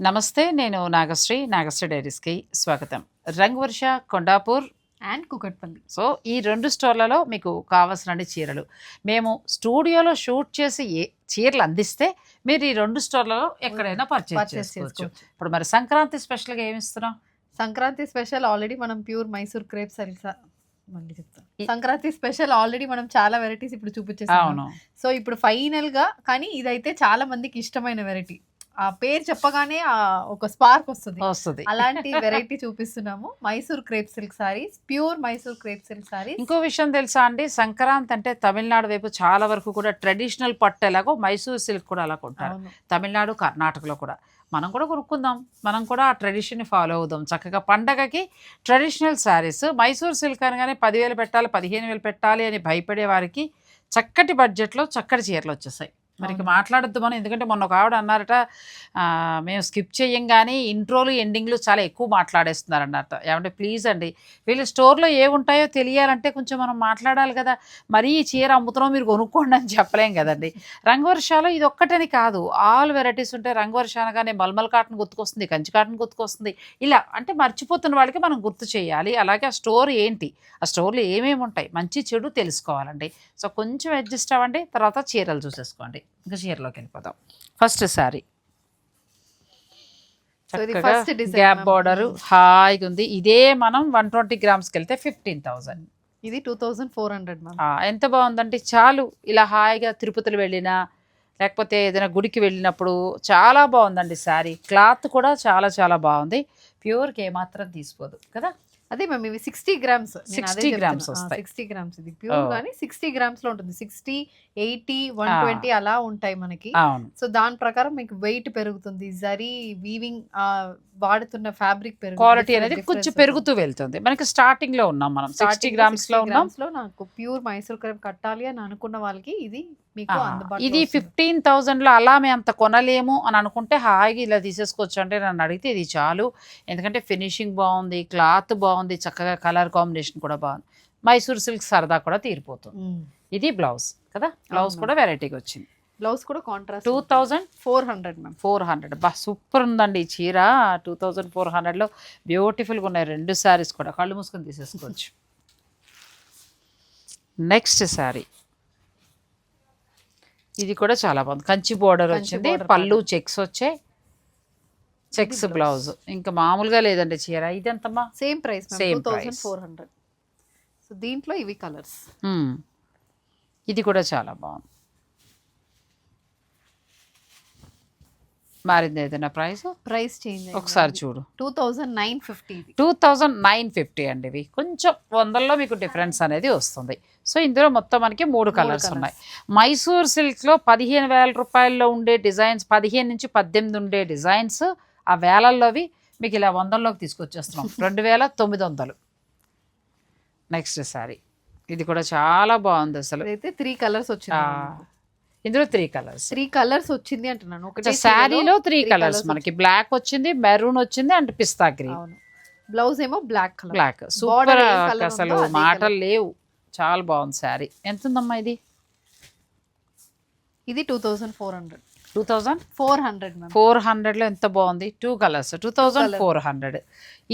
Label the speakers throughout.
Speaker 1: నమస్తే నేను నాగశ్రీ నాగశ్రీ డైరీస్కి స్వాగతం. రంగవర్ష కొండాపూర్
Speaker 2: అండ్ కుకట్పల్లి.
Speaker 1: సో ఈ రెండు స్టోర్లలో మీకు కావాల్సిన చీరలు. మేము స్టూడియోలో షూట్ చేసి ఏ చీరలు అందిస్తే మీరు ఈ రెండు స్టోర్లలో ఎక్కడైనా పర్చేస్ చేసుకోవచ్చు. ఇప్పుడు మరి సంక్రాంతి స్పెషల్గా ఏమి ఇస్తున్నాం?
Speaker 2: సంక్రాంతి స్పెషల్ ఆల్రెడీ మనం ప్యూర్ మైసూర్ క్రేప్స్ మళ్ళీ చెప్తాం. సంక్రాంతి స్పెషల్ ఆల్రెడీ మనం చాలా వెరైటీస్ ఇప్పుడు చూపించేసాం సో ఇప్పుడు ఫైనల్గా కానీ ఇదైతే చాలా మందికి ఇష్టమైన వెరైటీ. ఆ పేరు చెప్పగానే ఆ ఒక స్పార్క్ వస్తుంది.
Speaker 1: వస్తుంది.
Speaker 2: అలాంటి వెరైటీ చూపిస్తున్నాము. Mysore crepe silk saris pure Mysore crepe silk saris.
Speaker 1: ఇంకో విషయం తెలుసా అండి? సంక్రాంతి అంటే తమిళనాడు వైపు చాలా వరకు కూడా ట్రెడిషనల్ పట్టు ఎలాగో మైసూర్ సిల్క్ కూడా అలా కొంటారు. తమిళనాడు కర్ణాటకలో కూడా. మనం కూడా కొనుక్కుందాం. మనం కూడా ఆ ట్రెడిషన్ని ఫాలో అవుదాం. చక్కగా పండగకి ట్రెడిషనల్ శారీస్ మైసూర్ సిల్క్ అనగానే పదివేలు పెట్టాలి పదిహేను వేలు పెట్టాలి అని భయపడే వారికి చక్కటి బడ్జెట్లో చక్కటి చీరలు వచ్చేసాయి. మరి. మాట్లాడద్దు మనం. ఎందుకంటే మొన్న ఒక ఆవిడ అన్నారట మేము స్కిప్ చేయం కానీ ఇంట్రోలు ఎండింగ్లు చాలా ఎక్కువ మాట్లాడేస్తున్నారు అన్నట్టు ఏమంటే ప్లీజ్ అండి వీళ్ళు స్టోర్లో ఏ ఉంటాయో తెలియాలంటే కొంచెం మనం మాట్లాడాలి కదా. మరీ ఈ చీర అమ్ముతున్నాం మీరు కొనుక్కోండి అని చెప్పలేం కదండి. రంగవర్షాలు ఇది ఒక్కటని కాదు. ఆల్ వెరైటీస్ ఉంటాయి రంగవర్ష అనగానే మల్మల్ కాటన్ గుర్తుకొస్తుంది కంచి కాటన్ గుర్తుకొస్తుంది. ఇలా అంటే మర్చిపోతున్న వాళ్ళకి మనం గుర్తు చేయాలి. అలాగే ఆ స్టోర్ ఏంటి? ఆ స్టోర్లో ఏమేమి ఉంటాయి మంచి చెడు తెలుసుకోవాలండి. సో కొంచెం అడ్జస్ట్ అవ్వండి తర్వాత చీరలు చూసేసుకోండి. ఇంకా చీరలోకి వెళ్ళిపోదాం. First sari gap. బార్డర్ హాయిగా ఉంది. ఇదే మనం వన్ ట్వంటీ గ్రామ్స్కి వెళ్తే ఫిఫ్టీన్ థౌజండ్
Speaker 2: ఇది టూ థౌజండ్ ఫోర్ హండ్రెడ్
Speaker 1: ఎంత బాగుందంటే చాలు. ఇలా హాయిగా తిరుపతిలో వెళ్ళినా లేకపోతే ఏదైనా గుడికి వెళ్ళినప్పుడు చాలా బాగుందండి శారీ క్లాత్ కూడా చాలా చాలా బాగుంది. ప్యూర్కి ఏమాత్రం తీసుకోదు కదా.
Speaker 2: అదే మ్యామ్ ఇవి సిక్స్టీ గ్రామ్స్
Speaker 1: 60 grams వస్తాయి.
Speaker 2: సిక్స్టీ గ్రామ్స్ ఇది ప్యూర్. కానీ సిక్స్టీ గ్రామ్స్లో ఉంటుంది. Sixty eighty one. ట్వంటీ అలా ఉంటాయి మనకి. సో దాని ప్రకారం మీకు వెయిట్ పెరుగుతుంది. జరీ వీవింగ్ వాడుతున్న ఫ్యాబ్రిక్ పెరుగు
Speaker 1: క్వాలిటీ అనేది కొంచెం పెరుగుతూ వెళ్తుంది. మనకి స్టార్టింగ్లో ఉన్నాం మనం. సిక్స్టీ గ్రామ్స్లో ఉన్నాం.
Speaker 2: లో నాకు ప్యూర్ మైసూర్ క్రేప్ కట్టాలి అని అనుకున్న వాళ్ళకి ఇది మీకు
Speaker 1: ఇది. ఫిఫ్టీన్ థౌజండ్లో అలా మేము అంత కొనలేము అని అనుకుంటే హాయిగా ఇలా తీసేసుకోవచ్చు అంటే నన్ను అడిగితే ఇది చాలు. ఎందుకంటే ఫినిషింగ్ బాగుంది క్లాత్ బాగుంది చక్కగా కలర్ కాంబినేషన్ కూడా బాగుంది. మైసూర్ సిల్క్ సరదా కూడా తీరిపోతుంది. ఇది బ్లౌజ్ కదా? బ్లౌజ్. కూడా వెరైటీగా వచ్చింది.
Speaker 2: బ్లౌజ్ కూడా contrast
Speaker 1: two thousand?
Speaker 2: Four hundred ma'am
Speaker 1: four hundred. బా సూపర్ ఉందండి ఈ చీర. టూ థౌజండ్ ఫోర్ హండ్రెడ్లో బ్యూటిఫుల్గా ఉన్నాయి రెండు శారీస్ కూడా. కళ్ళు మూసుకొని తీసేసుకోవచ్చు. నెక్స్ట్ శారీ. ఇది కూడా చాలా బాగుంది. కంచి బోర్డర్ వచ్చింది. పళ్ళు చెక్స్ వచ్చాయి. చెక్స్. బ్లౌజ్. ఇంకా మామూలుగా లేదండి చీర. ఇది ఎంతమ్మా
Speaker 2: same price two thousand. Four hundred so దీంట్లో ఇవి కలర్స్.
Speaker 1: ఇది కూడా చాలా బాగుంది. మారింది ఏదైనా ప్రైస్?
Speaker 2: ప్రైస్ చేంజ్
Speaker 1: ఒకసారి చూడు.
Speaker 2: Two thousand nine fifty
Speaker 1: two thousand nine fifty అండి ఇవి. కొంచెం వందల్లో మీకు డిఫరెన్స్ అనేది వస్తుంది. సో ఇందులో మొత్తం మనకి మూడు కలర్స్. ఉన్నాయి. మైసూర్ సిల్క్లో పదిహేను వేల రూపాయల్లో ఉండే డిజైన్స్ పదిహేను నుంచి పద్దెనిమిది ఉండే డిజైన్స్ ఆ వేలల్లోవి మీకు ఇలా వందల్లోకి తీసుకొచ్చేస్తున్నాం. రెండు వేల తొమ్మిది వందలు. నెక్స్ట్ శారీ ఇది కూడా చాలా బాగుంది అసలు.
Speaker 2: ఇదైతే త్రీ కలర్స్ వచ్చింది
Speaker 1: ఇందులో త్రీ కలర్స్
Speaker 2: త్రీ కలర్స్ వచ్చింది అంటున్నాను. ఒకటే
Speaker 1: శారీలో త్రీ కలర్స్ మనకి. బ్లాక్ వచ్చింది మెరూన్ వచ్చింది అండ్ పిస్తా గ్రీన్
Speaker 2: బ్లౌజ్ ఏమో బ్లాక్
Speaker 1: బ్లాక్ సూపర్ అసలు మాటలు లేవు. చాలా బాగుంది శారీ. ఎంత ఉందమ్మా ఇది?
Speaker 2: ఇది two thousand four hundred.
Speaker 1: Two thousand?
Speaker 2: Four hundred
Speaker 1: four హండ్రెడ్లో ఎంత బాగుంది? Two colours. Two thousand four hundred.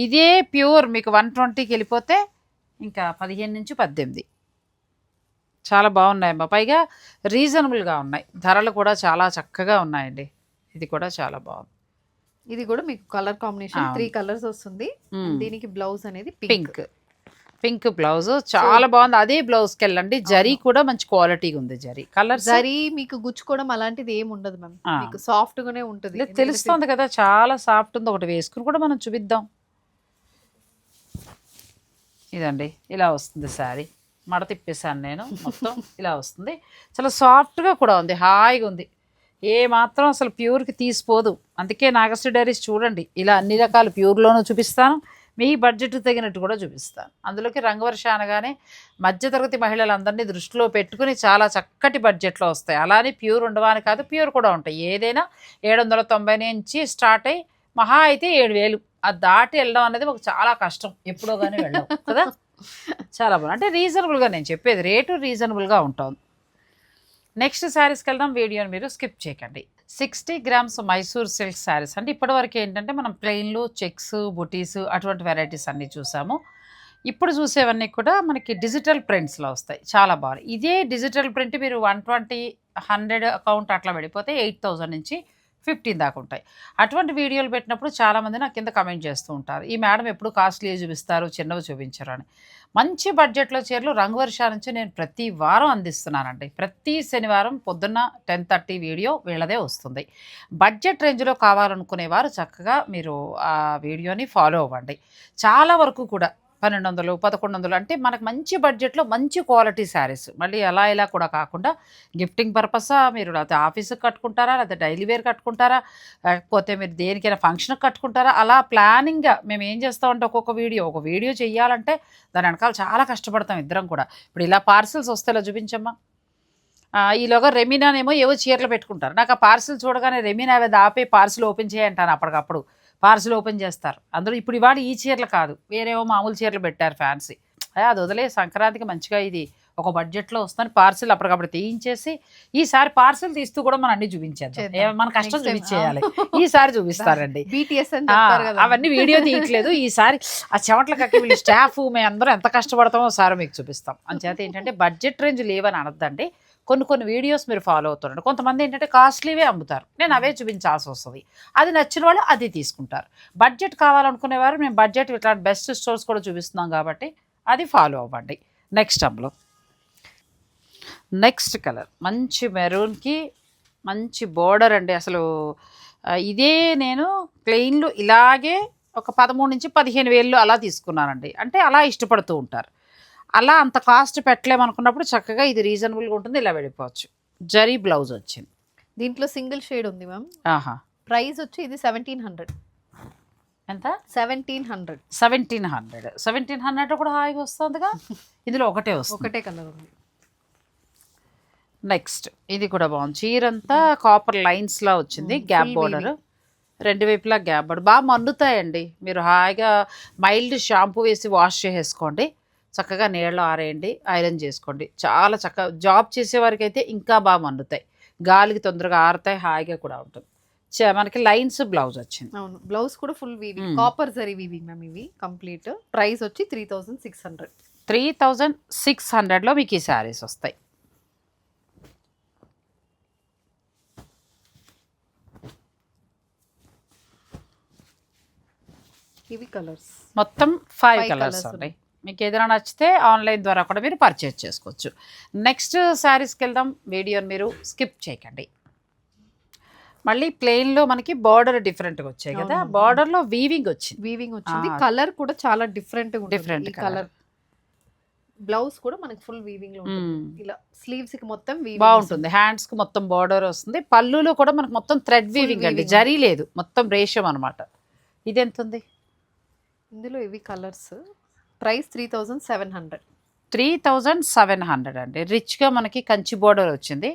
Speaker 1: ఇదే ప్యూర్ మీకు వన్ ట్వంటీకి వెళ్ళిపోతే ఇంకా పదిహేను నుంచి పద్దెనిమిది. చాలా బాగున్నాయమ్మా. పైగా రీజనబుల్గా ఉన్నాయి. ధరలు కూడా చాలా చక్కగా ఉన్నాయండి. ఇది కూడా చాలా బాగుంది.
Speaker 2: ఇది కూడా మీకు కలర్ కాంబినేషన్. త్రీ కలర్స్ వస్తుంది. దీనికి బ్లౌజ్ అనేది పింక్.
Speaker 1: Pink blouse. చాలా బాగుంది. అదే బ్లౌజ్కి వెళ్ళండి. జరీ కూడా మంచి క్వాలిటీగా ఉంది జరీ. కలర్
Speaker 2: జరీ మీకు గుచ్చుకోవడం అలాంటిది ఏమి ఉండదు మ్యామ్. మీకు సాఫ్ట్ గానే ఉంటుంది.
Speaker 1: తెలుస్తోంది కదా చాలా సాఫ్ట్ ఉంది. ఒకటి వేసుకుని కూడా మనం చూపిద్దాం. ఇదండి ఇలా వస్తుంది శారీ. మడ తిప్పేశాను నేను మొత్తం ఇలా వస్తుంది. చాలా సాఫ్ట్గా కూడా ఉంది హాయిగా ఉంది. ఏ మాత్రం అసలు ప్యూర్కి తీసిపోదు. అందుకే నాగశ్రీ డైరీస్ చూడండి. ఇలా అన్ని రకాల ప్యూర్లోనూ చూపిస్తాను. మీ బడ్జెట్ తగినట్టు కూడా చూపిస్తాను. అందులోకి రంగవర్ష అనగానే మధ్యతరగతి మహిళలందరినీ దృష్టిలో పెట్టుకుని చాలా చక్కటి బడ్జెట్లో వస్తాయి. అలానే ప్యూర్ ఉండవని కాదు ప్యూర్ కూడా ఉంటాయి. ఏదైనా ఏడు వందల తొంభై నుంచి స్టార్ట్ అయ్యి మహా అయితే ఏడు వేలు. అది దాటి వెళ్ళడం అనేది మాకు చాలా కష్టం. ఎప్పుడో కానీ వెళ్ళాం కదా? చాలా బాగుంది. అంటే రీజనబుల్గా నేను చెప్పేది. రేటు రీజనబుల్గా ఉంటుంది. నెక్స్ట్ శారీస్కి వెళ్దాం. వీడియోని మీరు స్కిప్ చేయకండి. Sixty grams Mysore silk saris. అంటే ఇప్పటివరకు ఏంటంటే మనం ప్లెయిన్లు చెక్స్ బుటీస్ అటువంటి వెరైటీస్ అన్నీ చూసాము. ఇప్పుడు చూసేవన్నీ కూడా మనకి డిజిటల్ ప్రింట్స్లో వస్తాయి. చాలా బాగుంది. ఇదే డిజిటల్ ప్రింట్ మీరు వన్ ట్వంటీ హండ్రెడ్ అకౌంట్ అట్లా పడిపోతే ఎయిట్ థౌజండ్ నుంచి ఫిఫ్టీన్ దాకా ఉంటాయి. అటువంటి వీడియోలు పెట్టినప్పుడు చాలామంది నాకు కింద కమెంట్ చేస్తూ ఉంటారు. ఈ మేడం ఎప్పుడు కాస్ట్లీ చూపిస్తారు చిన్నవి చూపించరు అని మంచి బడ్జెట్లో చీరలు రంగు వర్షాల నుంచి నేను ప్రతి వారం అందిస్తున్నానండి. ప్రతి శనివారం పొద్దున్న టెన్ థర్టీ వీడియో వీళ్ళదే వస్తుంది. బడ్జెట్ రేంజ్లో కావాలనుకునేవారు చక్కగా మీరు ఆ వీడియోని ఫాలో అవ్వండి. చాలా వరకు కూడా పన్నెండు వందలు పదకొండు వందలు అంటే మనకు మంచి బడ్జెట్లో మంచి క్వాలిటీ శారీస్. మళ్ళీ అలా ఇలా కూడా కాకుండా గిఫ్టింగ్ పర్పసా మీరు లేకపోతే ఆఫీస్కి కట్టుకుంటారా లేకపోతే డైలీ వేర్ కట్టుకుంటారా లేకపోతే మీరు దేనికైనా ఫంక్షన్కి కట్టుకుంటారా అలా ప్లానింగ్గా మేము ఏం చేస్తామంటే ఒక్కొక్క వీడియో ఒక వీడియో చేయాలంటే దాని వెనకాల చాలా కష్టపడతాం ఇద్దరం కూడా. ఇప్పుడు ఇలా పార్సిల్స్ వస్తే ఇలా చూపించమ్మా. ఈలోగా రెమీనానేమో ఏవో చీరలు పెట్టుకుంటారు. నాకు ఆ పార్సిల్ చూడగానే రెమీనా అవి ఆపే పార్సిల్ ఓపెన్ చేయంటాను అప్పటికప్పుడు. పార్సిల్ ఓపెన్ చేస్తారు. అందులో ఇప్పుడు ఇవాళ ఈ చీరలు కాదు. వేరేవో మామూలు చీరలు పెట్టారు ఫ్యాన్సీ. అది వదిలే. సంక్రాంతికి మంచిగా ఇది ఒక బడ్జెట్లో వస్తుంది పార్సిల్ అప్పటికప్పుడు తీయించేసి ఈసారి పార్సిల్ తీస్తూ కూడా మనం అన్ని. ఏ, మన కష్టం చూపించేయాలి. ఈసారి చూపిస్తారండి. అవన్నీ వీడియో తీయట్లేదు. ఈసారి ఆ చెమటల కక్కి వీళ్ళు స్టాఫ్ మేము అందరం ఎంత కష్టపడతామో సార్ మీకు చూపిస్తాం. అంచేత ఏంటంటే బడ్జెట్ రేంజ్ లేవని అనొద్దండి. కొన్ని కొన్ని వీడియోస్ మీరు ఫాలో అవుతుండండి కొంతమంది ఏంటంటే కాస్ట్లీవే అమ్ముతారు. నేను అవే చూపించాల్సి వస్తుంది. అది నచ్చిన వాళ్ళు అది తీసుకుంటారు. బడ్జెట్ కావాలనుకునేవారు మేము బడ్జెట్ ఇట్లాంటి బెస్ట్ స్టోర్స్ కూడా చూపిస్తున్నాం కాబట్టి అది ఫాలో అవ్వండి. నెక్స్ట్ అమ్లో నెక్స్ట్ కలర్. మంచి మెరూన్కి మంచి బోర్డర్ అండి అసలు. ఇదే నేను ప్లెయిన్లు ఇలాగే ఒక పదమూడు నుంచి పదిహేను వేలు అలా తీసుకున్నానండి. అంటే అలా ఇష్టపడుతూ ఉంటారు. అలా అంత కాస్ట్ పెట్టలేమనుకున్నప్పుడు చక్కగా ఇది రీజనబుల్గా ఉంటుంది ఇలా వెళ్ళిపోవచ్చు. జరీ బ్లౌజ్ వచ్చింది.
Speaker 2: దీంట్లో సింగిల్ షేడ్ ఉంది మ్యామ్.
Speaker 1: ఆహా.
Speaker 2: ప్రైస్ వచ్చి ఇది సెవెంటీన్ హండ్రెడ్.
Speaker 1: ఎంత?
Speaker 2: Seventeen hundred.
Speaker 1: Seventeen hundred. Seventeen hundred కూడా హాయిగా వస్తుందిగా? ఇందులో ఒకటే వస్తుంది.
Speaker 2: ఒకటే కలర్ ఉంది.
Speaker 1: నెక్స్ట్ ఇది కూడా బాగుంది. చీరంతా కాపర్ లైన్స్ లా వచ్చింది గ్యాప్ బోర్డర్. రెండు వైపులా గ్యాప్ బోర్డర్. బాగా మన్నుతాయండి. మీరు హాయిగా మైల్డ్ షాంపూ వేసి వాష్ చేసేసుకోండి. చక్కగా నీళ్ళలో ఆరేయండి ఐరన్ చేసుకోండి. చాలా చక్కగా జాబ్ చేసే వారికి అయితే ఇంకా బాగా మన్నుతాయి గాలికి తొందరగా ఆరుతాయి హాయిగా కూడా ఉంటుంది. చ- మనకి లైన్స్ బ్లౌజ్ వచ్చింది.
Speaker 2: అవును. బ్లౌజ్ కూడా full weaving. Copper zari weaving ma'am ఇవి. కంప్లీట్. ప్రైస్ వచ్చి three thousand six hundred.
Speaker 1: Three thousand six హండ్రెడ్లో మీకు ఈ శారీస్ వస్తాయి.
Speaker 2: ఇవి కలర్స్.
Speaker 1: మొత్తం ఫైవ్ కలర్స్ ఉన్నాయి మీకు ఏదైనా నచ్చితే ఆన్లైన్ ద్వారా కూడా మీరు పర్చేజ్ చేసుకోవచ్చు. నెక్స్ట్ శారీస్కి వెళ్దాం. వీడియోని మీరు స్కిప్ చేయకండి. మళ్ళీ ప్లెయిన్లో మనకి బార్డర్ డిఫరెంట్గా వచ్చాయి కదా.
Speaker 2: అవును.
Speaker 1: బార్డర్లో వీవింగ్ వచ్చింది.
Speaker 2: వీవింగ్ వచ్చింది. కలర్ కూడా చాలా డిఫరెంట్
Speaker 1: colour.
Speaker 2: కలర్. బ్లౌజ్ కూడా మనకి ఫుల్
Speaker 1: వీవింగ్లో.
Speaker 2: ఇలా స్లీవ్స్కి మొత్తం
Speaker 1: బాగుంటుంది. హ్యాండ్స్కి మొత్తం బార్డర్ వస్తుంది. పళ్ళులో కూడా మనకు మొత్తం థ్రెడ్ వీవింగ్ అండి. జరీ లేదు. మొత్తం రేషం అనమాట ఇది ఎంత ఉంది
Speaker 2: ఇందులో ఇవి colours. Price three thousand seven hundred.
Speaker 1: Three thousand seven hundred అండి. రిచ్గా మనకి కంచి బోర్డర్ వచ్చింది.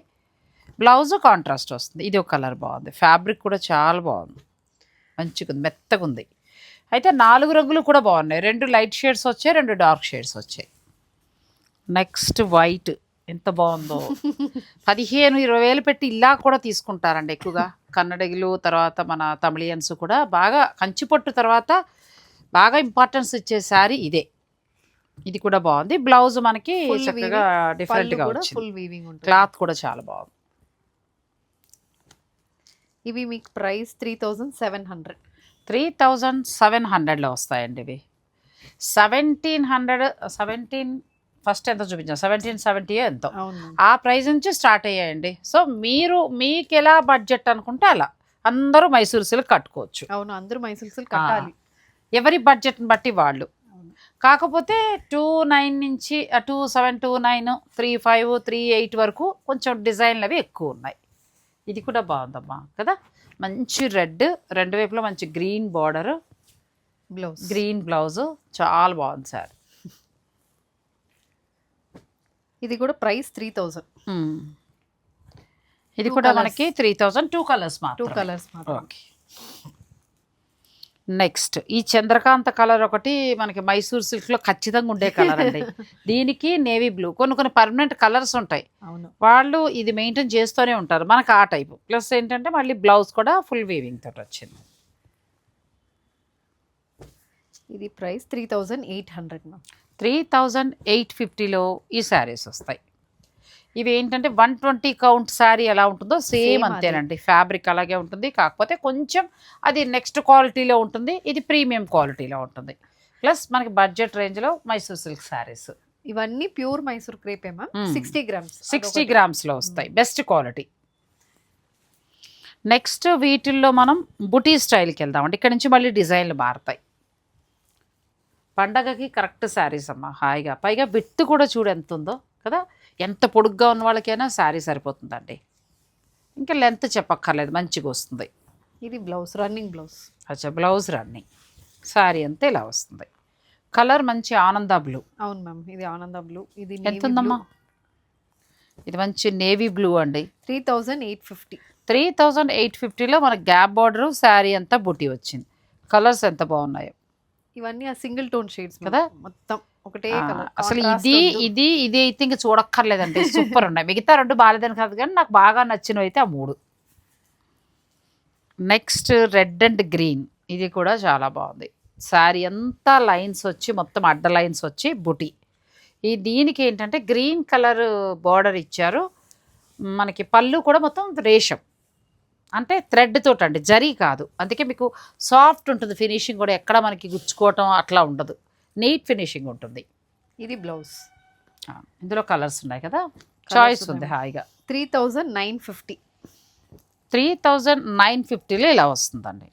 Speaker 1: బ్లౌజ్ కాంట్రాస్ట్ వస్తుంది. ఇది ఒక కలర్ బాగుంది. ఫ్యాబ్రిక్ కూడా చాలా బాగుంది. మంచిగా ఉంది. మెత్తగా ఉంది. అయితే నాలుగు రంగులు కూడా బాగున్నాయి. రెండు లైట్ షేడ్స్ వచ్చాయి రెండు డార్క్ షేడ్స్ వచ్చాయి. Next white. ఎంత బాగుందో. పదిహేను ఇరవై వేలు పెట్టి ఇలా కూడా తీసుకుంటారండి ఎక్కువగా. కన్నడగిలు తర్వాత మన తమిళియన్స్ కూడా బాగా కంచిపొట్టు తర్వాత బాగా ఇంపార్టెన్స్ ఇచ్చే శారీ ఇదే. ఇది కూడా బాగుంది. బ్లౌజ్ మనకి చక్కగా డిఫరెంట్గా
Speaker 2: ఫుల్ వీవింగ్ ఉంటుంది.
Speaker 1: క్లాత్ కూడా చాలా బాగుంది.
Speaker 2: ఇవి మీకు price three thousand seven hundred.
Speaker 1: Three thousand seven హండ్రెడ్లో వస్తాయండి ఇవి. సెవెంటీన్ హండ్రెడ్ సెవెంటీన్ ఫస్ట్ ఎంత చూపించాం? సెవెంటీన్ సెవెంటీ ఎంతో. ఆ ప్రైస్ నుంచి స్టార్ట్ అయ్యాయండి. సో మీరు మీకు ఎలా బడ్జెట్ అనుకుంటే అలా. అందరూ మైసూర్ సిల్క్ కట్టుకోవచ్చు.
Speaker 2: అవును అందరూ మైసూర్ సిల్క్ కట్టాలి.
Speaker 1: ఎవరి బడ్జెట్ని బట్టి వాళ్ళు. కాకపోతే టూ నైన్ నుంచి two seven two nine three five three eight వరకు కొంచెం డిజైన్లు అవి ఎక్కువ ఉన్నాయి. ఇది కూడా బాగుందమ్మా కదా? మంచి రెడ్ రెండు వైపులా మంచి green border
Speaker 2: blouse
Speaker 1: green blouse చాలా బాగుంది సార్.
Speaker 2: ఇది కూడా ప్రైస్ త్రీ థౌజండ్
Speaker 1: ఇది కూడా. మనకి three thousand two colours
Speaker 2: two
Speaker 1: మాత్రం
Speaker 2: కలర్స్
Speaker 1: ఓకే. నెక్స్ట్. ఈ చంద్రకాంత కలర్ ఒకటి మనకి మైసూర్ సిల్క్లో ఖచ్చితంగా ఉండే కలర్ అండి. దీనికి నేవీ బ్లూ. కొన్ని కొన్ని పర్మనెంట్ కలర్స్ ఉంటాయి.
Speaker 2: అవును.
Speaker 1: వాళ్ళు ఇది మెయింటైన్ చేస్తూనే ఉంటారు. మనకు ఆ టైపు. ప్లస్ ఏంటంటే మళ్ళీ బ్లౌజ్ కూడా ఫుల్ వీవింగ్ తోటి వచ్చింది.
Speaker 2: ఇది price three thousand eight hundred ma'am.
Speaker 1: Three thousand eight ఫిఫ్టీలో ఈ శారీస్ వస్తాయి. ఇవి ఏంటంటే వన్ ట్వంటీ కౌంట్ శారీ ఎలా ఉంటుందో సేమ్ అంతేనండి. ఫ్యాబ్రిక్ అలాగే ఉంటుంది. కాకపోతే కొంచెం అది నెక్స్ట్ క్వాలిటీలో ఉంటుంది. ఇది ప్రీమియం క్వాలిటీలో ఉంటుంది. ప్లస్ మనకి బడ్జెట్ రేంజ్లో మైసూర్ సిల్క్ శారీస్.
Speaker 2: ఇవన్నీ ప్యూర్ మైసూర్ క్రేపే ma'am?
Speaker 1: Hmm.
Speaker 2: Sixty grams.
Speaker 1: Sixty గ్రామ్స్లో వస్తాయి. Best quality. నెక్స్ట్ వీటిల్లో మనం బుటీ స్టైల్కి వెళ్దామండి. ఇక్కడ నుంచి మళ్ళీ డిజైన్లు మారుతాయి. పండగకి కరెక్ట్ శారీస్ అమ్మ. హాయిగా. పైగా విత్ కూడా చూడు ఎంత ఉందో కదా? ఎంత పొడుగ్గా ఉన్న వాళ్ళకైనా శారీ సరిపోతుందండి. ఇంకా లెంత్ చెప్పక్కర్లేదు మంచిగా వస్తుంది.
Speaker 2: ఇది బ్లౌజ్ రన్నింగ్ బ్లౌజ్.
Speaker 1: అచ్చా బ్లౌజ్ రన్నింగ్. శారీ అంతా ఇలా వస్తుంది. కలర్ మంచి ఆనంద బ్లూ.
Speaker 2: అవును మ్యామ్ ఇది ఆనంద బ్లూ ఇది
Speaker 1: ఎంత ఉందమ్మా? ఇది మంచి నేవీ బ్లూ అండి.
Speaker 2: Three thousand eight fifty.
Speaker 1: Three thousand eight ఫిఫ్టీలో మనకి గ్యాప్ బార్డర్ శారీ అంతా బుటీ వచ్చింది. కలర్స్ ఎంత బాగున్నాయో.
Speaker 2: ఇవన్నీ ఆ సింగిల్ టోన్ షేడ్స్
Speaker 1: కదా?
Speaker 2: మొత్తం. ఒకటే
Speaker 1: అసలు ఇది ఇది ఇది అయితే ఇంకా చూడక్కర్లేదండి. సూపర్ ఉన్నాయి. మిగతా రెండు బాగాలేదని కాదు కానీ నాకు బాగా నచ్చినవి అయితే ఆ మూడు. నెక్స్ట్ రెడ్ అండ్ గ్రీన్ ఇది కూడా చాలా బాగుంది. శారీ అంతా లైన్స్ వచ్చి మొత్తం అడ్డ లైన్స్ వచ్చి బుటీ. ఈ దీనికి ఏంటంటే గ్రీన్ కలర్ బార్డర్ ఇచ్చారు. మనకి పళ్ళు కూడా మొత్తం రేషం. అంటే థ్రెడ్ తోటి అండి జరీ కాదు. అందుకే మీకు సాఫ్ట్ ఉంటుంది ఫినిషింగ్ కూడా ఎక్కడ మనకి గుచ్చుకోవటం అట్లా ఉండదు. నీట్ ఫినిషింగ్ ఉంటుంది.
Speaker 2: ఇది బ్లౌజ్.
Speaker 1: ఇందులో కలర్స్ ఉన్నాయి కదా? చాయిస్ ఉంది. హాయిగా.
Speaker 2: Three thousand nine fifty.
Speaker 1: Three thousand nine ఫిఫ్టీలో ఇలా వస్తుందండి.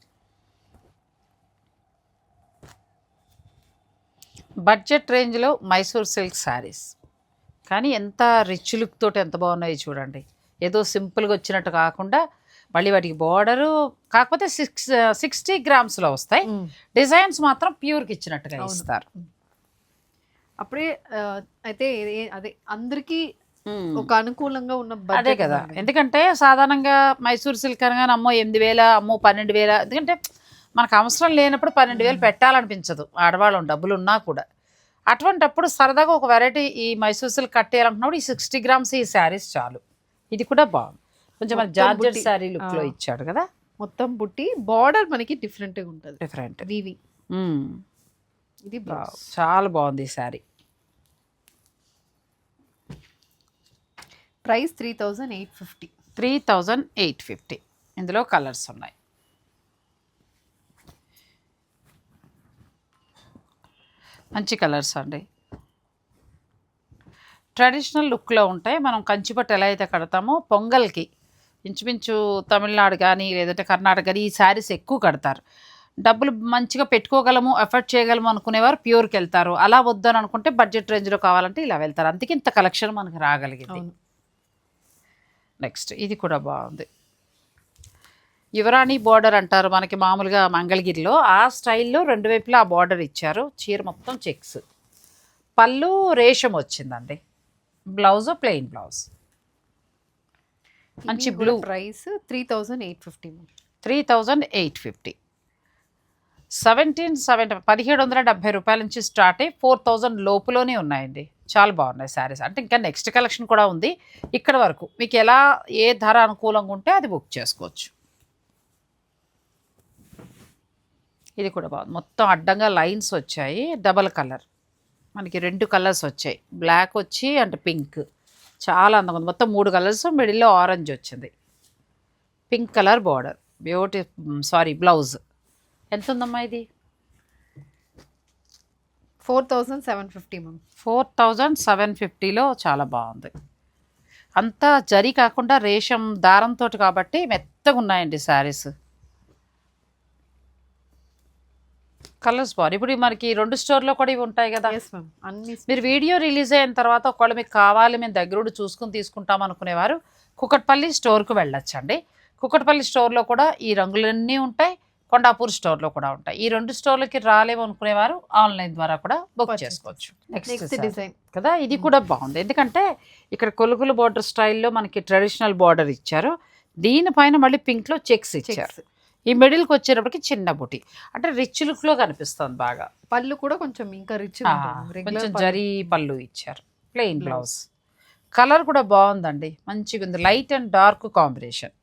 Speaker 1: బడ్జెట్ రేంజ్లో మైసూర్ సిల్క్ శారీస్. కానీ ఎంత రిచ్ లుక్ తోటి ఎంత బాగున్నాయి చూడండి. ఏదో సింపుల్గా వచ్చినట్టు కాకుండా మళ్ళీ వాటికి బార్డరు కాకపోతే సిక్స్ సిక్స్టీ గ్రామ్స్లో వస్తాయి. డిజైన్స్ మాత్రం ప్యూర్కి ఇచ్చినట్టుగా. ఇస్తారు.
Speaker 2: అప్పుడే అయితే అదే అందరికి ఒక అనుకూలంగా ఉన్న
Speaker 1: అదే కదా. ఎందుకంటే సాధారణంగా మైసూర్ సిల్క్ అనగానే అమ్మో ఎనిమిది వేల అమ్మో పన్నెండు వేల. ఎందుకంటే మనకు అవసరం లేనప్పుడు పన్నెండు వేలు పెట్టాలనిపించదు ఆడవాళ్ళం డబ్బులు ఉన్నా కూడా. అటువంటప్పుడు సరదాగా ఒక వెరైటీ ఈ మైసూర్ సిల్క్ కట్టేయాలనుకున్నప్పుడు ఈ సిక్స్టీ గ్రామ్స్ ఈ శారీస్ చాలు. ఇది కూడా బాగుంది. కొంచెం జార్జెట్. శారీ లుక్లో
Speaker 2: ఆ.
Speaker 1: ఇచ్చాడు కదా?
Speaker 2: మొత్తం బుట్టి. బార్డర్ మనకి డిఫరెంట్గా ఉంటది
Speaker 1: డిఫరెంట్
Speaker 2: వివి ఇది బ్లౌజ్
Speaker 1: చాలా బాగుంది sari
Speaker 2: price three thousand eight fifty
Speaker 1: three thousand eight fifty ఇందులో కలర్స్ ఉన్నాయి. మంచి కలర్స్ అండి. ట్రెడిషనల్ లుక్లో ఉంటాయి. మనం కంచిపట్టు ఎలా అయితే కడతామో పొంగల్కి ఇంచుమించు తమిళనాడు కానీ లేదంటే కర్ణాటక కానీ ఈ శారీస్ ఎక్కువ కడతారు. డబ్బులు మంచిగా పెట్టుకోగలము ఎఫర్ట్ చేయగలము అనుకునేవారు ప్యూర్కి వెళ్తారు అలా వద్దని అనుకుంటే బడ్జెట్ రేంజ్లో కావాలంటే ఇలా వెళ్తారు. అందుకే ఇంత కలెక్షన్ మనకి రాగలిగింది. నెక్స్ట్ ఇది కూడా బాగుంది. యువరాణి బార్డర్ అంటారు మనకి మామూలుగా మంగళగిరిలో. ఆ స్టైల్లో రెండు వైపులా ఆ బార్డర్ ఇచ్చారు. చీర మొత్తం చెక్స్. పళ్ళు రేషం వచ్చిందండి. Blouse plain blouse. మంచి blue.
Speaker 2: Price three thousand eight fifty
Speaker 1: three thousand eight fifty. Seventeen seventy పదిహేడు వందల డెబ్బై రూపాయల నుంచి స్టార్ట్ అయ్యి ఫోర్ థౌజండ్ లోపులోనే ఉన్నాయండి. చాలా బాగున్నాయి శారీస్ అంటే ఇంకా నెక్స్ట్ కలెక్షన్ కూడా ఉంది. ఇక్కడ వరకు మీకు ఎలా ఏ ధర అనుకూలంగా ఉంటే అది బుక్ చేసుకోవచ్చు. ఇది కూడా బాగుంది. మొత్తం అడ్డంగా లైన్స్ వచ్చాయి. డబల్ కలర్ మనకి రెండు కలర్స్ వచ్చాయి. బ్లాక్ వచ్చి అండ్ పింక్ చాలా అందంగా ఉంది. మొత్తం మూడు కలర్స్ మిడిల్లో ఆరెంజ్ వచ్చింది. Pink colour border. Beauty sari blouse ఎంత ఉందమ్మా ఇది?
Speaker 2: Four thousand seven fifty ma'am.
Speaker 1: Four thousand seven ఫిఫ్టీలో చాలా బాగుంది. అంతా జరీ కాకుండా రేషం దారంతో కాబట్టి మెత్తగా ఉన్నాయండి శారీస్. కలర్స్ బాగుంది. ఇప్పుడు మనకి రెండు స్టోర్లో కూడా ఇవి ఉంటాయి కదా.
Speaker 2: అన్ని
Speaker 1: మీరు వీడియో రిలీజ్ అయిన తర్వాత ఒకవేళ మీకు కావాలి మేము దగ్గరుండి చూసుకుని తీసుకుంటాం అనుకునేవారు కుకట్పల్లి స్టోర్కు వెళ్ళొచ్చండి. కుకట్పల్లి స్టోర్లో కూడా ఈ రంగులన్నీ ఉంటాయి కొండాపూర్ స్టోర్లో కూడా ఉంటాయి. ఈ రెండు స్టోర్లకి రాలేము అనుకునేవారు ఆన్లైన్ ద్వారా కూడా బుక్ చేసుకోవచ్చు.
Speaker 2: నెక్స్ట్
Speaker 1: నెక్స్ట్
Speaker 2: డిజైన్
Speaker 1: కదా ఇది కూడా బాగుంది. ఎందుకంటే ఇక్కడ కొలుగులు బార్డర్ స్టైల్లో మనకి ట్రెడిషనల్ బార్డర్ ఇచ్చారు. దీనిపైన మళ్ళీ పింక్లో చెక్స్ ఇచ్చారు. ఈ మిడిల్కి వచ్చేటప్పటికి చిన్న బుటి. అంటే రిచ్ లుక్లో కనిపిస్తుంది బాగా.
Speaker 2: పళ్ళు కూడా కొంచెం ఇంకా రిచ్
Speaker 1: కొంచెం జరీ పళ్ళు ఇచ్చారు. ప్లెయిన్ బ్లౌజ్ కలర్ కూడా బాగుందండి. మంచిగా ఉంది లైట్ అండ్ డార్క్ కాంబినేషన్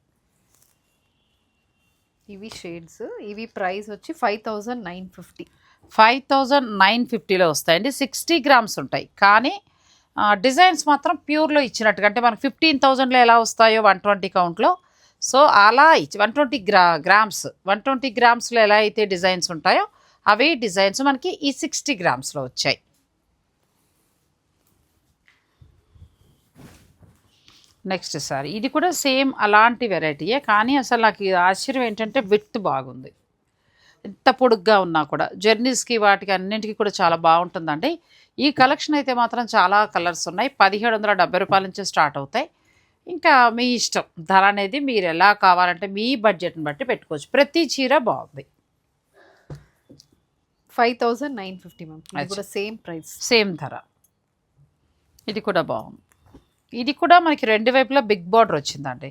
Speaker 2: ఇవి షేడ్స్ ఇవి ప్రైస్ వచ్చి five thousand nine fifty
Speaker 1: five thousand nine ఫిఫ్టీలో వస్తాయండి. సిక్స్టీ గ్రామ్స్ ఉంటాయి. కానీ డిజైన్స్ మాత్రం ప్యూర్లో ఇచ్చినట్టుగా అంటే మనకు ఫిఫ్టీన్ థౌజండ్లో ఎలా వస్తాయో వన్ ట్వంటీ కౌంట్లో సో అలా వన్ ట్వంటీ గ్రా గ్రామ్స్ వన్ ట్వంటీ గ్రామ్స్లో ఎలా అయితే డిజైన్స్ ఉంటాయో అవే డిజైన్స్ మనకి ఈ సిక్స్టీ గ్రామ్స్లో వచ్చాయి. నెక్స్ట్ సార్ ఇది కూడా సేమ్ అలాంటి వెరైటీయే కానీ అసలు నాకు ఆశ్చర్యం ఏంటంటే విత్ బాగుంది. ఎంత పొడుగ్గా ఉన్నా కూడా జర్నీస్కి వాటికి అన్నింటికి కూడా చాలా బాగుంటుందండి. ఈ కలెక్షన్ అయితే మాత్రం చాలా కలర్స్ ఉన్నాయి. పదిహేడు వందల డెబ్బై రూపాయల నుంచి స్టార్ట్ అవుతాయి. ఇంకా మీ ఇష్టం. ధర అనేది మీరు ఎలా కావాలంటే మీ బడ్జెట్ని బట్టి పెట్టుకోవచ్చు. ప్రతి చీర బాగుంది.
Speaker 2: Five thousand nine fifty ma'am. కూడా సేమ్ ప్రైస్.
Speaker 1: సేమ్ ధర. ఇది కూడా బాగుంది. ఇది కూడా మనకి రెండు వైపులా బిగ్ బార్డర్ వచ్చిందండి.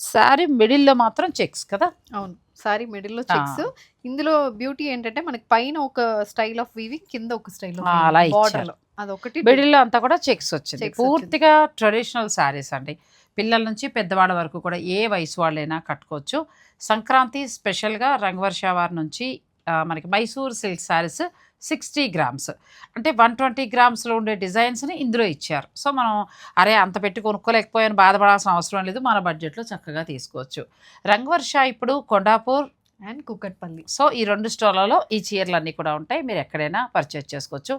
Speaker 1: శారీ మిడిల్లో మాత్రం చెక్స్ కదా?
Speaker 2: అవును. సారీ మిడిల్లో. చెక్స్. ఇందులో బ్యూటీ ఏంటంటే మనకి పైన ఒక స్టైల్ ఆఫ్ వీవింగ్ కింద ఒక స్టైల్
Speaker 1: ఆ, అలా
Speaker 2: బార్డర్
Speaker 1: ఇచ్చారు.
Speaker 2: లో. అదొకటి
Speaker 1: మిడిల్లో అంతా కూడా చెక్స్ వచ్చింది. పూర్తిగా ట్రెడిషనల్ శారీస్ అండి. పిల్లల నుంచి పెద్దవాళ్ళ వరకు కూడా ఏ వయసు వాళ్ళైనా కట్టుకోవచ్చు. సంక్రాంతి స్పెషల్గా రంగవర్ష వారి నుంచి మనకి Mysore silk saris sixty grams. అంటే వన్ ట్వంటీ గ్రామ్స్లో ఉండే డిజైన్స్ని ఇందులో ఇచ్చారు. సో మనం అరే అంత పెట్టి కొనుక్కోలేకపోయాను బాధపడాల్సిన అవసరం లేదు మన బడ్జెట్లో చక్కగా తీసుకోవచ్చు. రంగవర్ష ఇప్పుడు కొండాపూర్
Speaker 2: అండ్ కుక్కట్పల్లి.
Speaker 1: సో ఈ రెండు స్టోర్లలో ఈ చీరలు అన్నీ కూడా ఉంటాయి. మీరు ఎక్కడైనా పర్చేజ్ చేసుకోవచ్చు.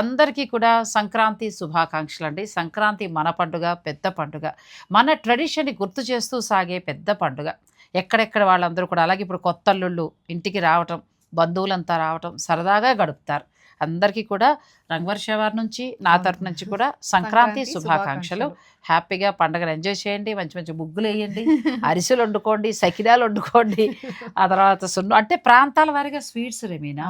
Speaker 1: అందరికీ కూడా సంక్రాంతి శుభాకాంక్షలు అండి. సంక్రాంతి మన పండుగ పెద్ద పండుగ. మన ట్రెడిషన్ని గుర్తు చేస్తూ సాగే పెద్ద పండుగ. ఎక్కడెక్కడ వాళ్ళందరూ కూడా అలాగే ఇప్పుడు కొత్త అల్లుళ్ళు ఇంటికి రావటం బంధువులంతా రావటం సరదాగా గడుపుతారు. అందరికీ కూడా రంగవర్ష వారి నుంచి నా తరపు నుంచి కూడా సంక్రాంతి శుభాకాంక్షలు. హ్యాపీగా పండుగను ఎంజాయ్ చేయండి మంచి మంచి ముగ్గులు వేయండి అరిసెలు వండుకోండి సకినాలు వండుకోండి. ఆ తర్వాత సున్ను అంటే ప్రాంతాల వారిగా స్వీట్స్ రేమీనా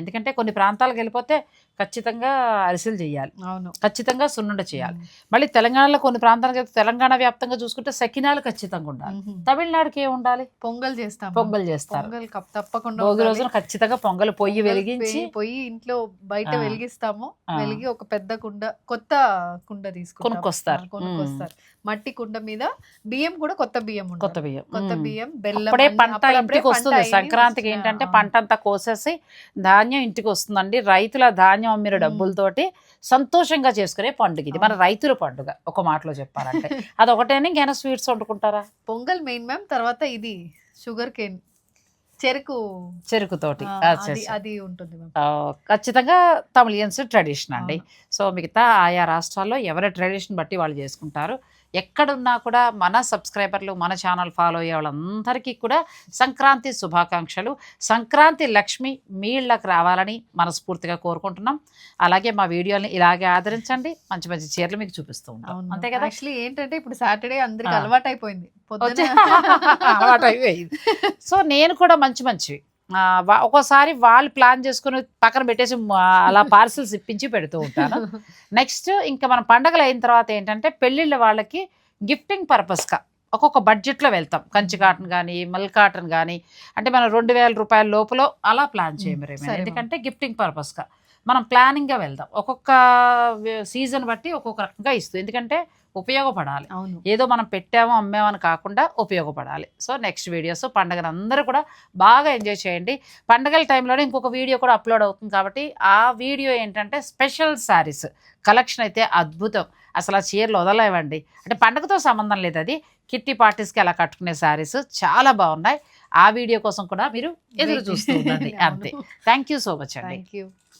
Speaker 1: ఎందుకంటే కొన్ని ప్రాంతాలకు వెళ్ళిపోతే ఖచ్చితంగా అరిసెలు చేయాలి.
Speaker 2: అవును.
Speaker 1: ఖచ్చితంగా సున్నుండ చేయాలి. మళ్ళీ తెలంగాణలో కొన్ని ప్రాంతాలకు తెలంగాణ వ్యాప్తంగా చూసుకుంటే సకినాలు ఖచ్చితంగా ఉండాలి. తమిళనాడుకి ఏం ఉండాలి?
Speaker 2: పొంగల్ చేస్తాం.
Speaker 1: పొంగల్ చేస్తారు.
Speaker 2: కప్ తప్పకుండా
Speaker 1: భోగి. రోజున ఖచ్చితంగా పొంగల్ పొయ్యి వెలిగించి
Speaker 2: పొయ్యి- ఇంట్లో బయట. వెలిగిస్తాము. వెలిగి ఒక పెద్ద కుండ కొత్త కుండ తీసుకుంటాం
Speaker 1: కొనుక్కొస్తారు.
Speaker 2: కొనుక్కొస్తారు. మట్టి కుండ మీద బియ్యం కూడా కొత్త బియ్యం.
Speaker 1: కొత్త బియ్యం.
Speaker 2: కొత్త. బియ్యం బెల్లం
Speaker 1: అప్పుడే పంట ఇంటికి వస్తుంది. సంక్రాంతికి ఏంటంటే. పంట అంతా కోసేసి ధాన్యం ఇంటికి వస్తుందండి. రైతుల ధాన్యం అమ్మిన
Speaker 2: మ్మ్.
Speaker 1: డబ్బులతోటి సంతోషంగా చేసుకునే పండుగ ఇది. మన రైతుల పండుగ ఒక మాటలో చెప్పాలంటే. అదొకటేనా? ఇంకేమైనా స్వీట్స్ వండుకుంటారా?
Speaker 2: పొంగల్ మెయిన్ మ్యామ్ తర్వాత ఇది షుగర్ కేన్ చెరుకు.
Speaker 1: చెరుకుతోటి.
Speaker 2: అది. అది ఉంటుంది
Speaker 1: ఖచ్చితంగా తమిళియన్స్ ట్రెడిషన్ అండి. సో మిగతా ఆయా రాష్ట్రాల్లో ఎవరి ట్రెడిషన్ బట్టి వాళ్ళు చేసుకుంటారు. ఎక్కడున్నా కూడా మన సబ్స్క్రైబర్లు మన ఛానల్ ఫాలో అయ్యే వాళ్ళందరికీ కూడా సంక్రాంతి శుభాకాంక్షలు. సంక్రాంతి లక్ష్మి మీ ఇళ్ళకి రావాలని మనస్ఫూర్తిగా కోరుకుంటున్నాం. అలాగే మా వీడియోని ఇలాగే ఆదరించండి. మంచి మంచి చీరలు మీకు చూపిస్తూ ఉంటాం. అంతే కదా?
Speaker 2: యాక్చువల్లీ ఏంటంటే ఇప్పుడు సాటర్డే అందరికి. అలవాటు అయిపోయింది
Speaker 1: అలవాటు అయిపోయింది. సో నేను కూడా మంచి మంచివి. ఒక్కోసారి వాళ్ళు ప్లాన్ చేసుకుని పక్కన పెట్టేసి అలా పార్సిల్స్ ఇప్పించి పెడుతూ ఉంటాను. నెక్స్ట్ ఇంకా మన పండగలు అయిన తర్వాత ఏంటంటే పెళ్ళిళ్ళ వాళ్ళకి గిఫ్టింగ్ పర్పస్గా ఒక్కొక్క బడ్జెట్లో వెళ్తాం. కంచి కాటన్ కానీ మల్ కాటన్ కానీ అంటే మనం రెండు వేల రూపాయల లోపల అలా ప్లాన్ చేయము రేమే.
Speaker 2: సరే,
Speaker 1: ఎందుకంటే గిఫ్టింగ్ పర్పస్గా మనం ప్లానింగ్గా వెళ్దాం. ఒక్కొక్క సీజన్ బట్టి ఒక్కొక్క రకంగా ఇస్తుంది. ఎందుకంటే ఉపయోగపడాలి.
Speaker 2: అవును.
Speaker 1: ఏదో మనం పెట్టామో అమ్మామని కాకుండా ఉపయోగపడాలి. సో నెక్స్ట్ వీడియోస్ పండగను అందరూ కూడా బాగా ఎంజాయ్ చేయండి. పండగల టైంలోనే ఇంకొక వీడియో కూడా అప్లోడ్ అవుతుంది కాబట్టి ఆ వీడియో ఏంటంటే స్పెషల్ శారీస్ కలెక్షన్ అయితే అద్భుతం. అసలు ఆ చీరలు వదలలేవండి. అంటే పండగతో సంబంధం లేదు అది. కిట్టి పార్టీస్కి అలా కట్టుకునే శారీస్ చాలా బాగున్నాయి. ఆ వీడియో కోసం కూడా మీరు ఎదురు చూస్తూ ఉండండి. అంతే. థ్యాంక్ యూ సో మచ్ అండి.
Speaker 2: Thank you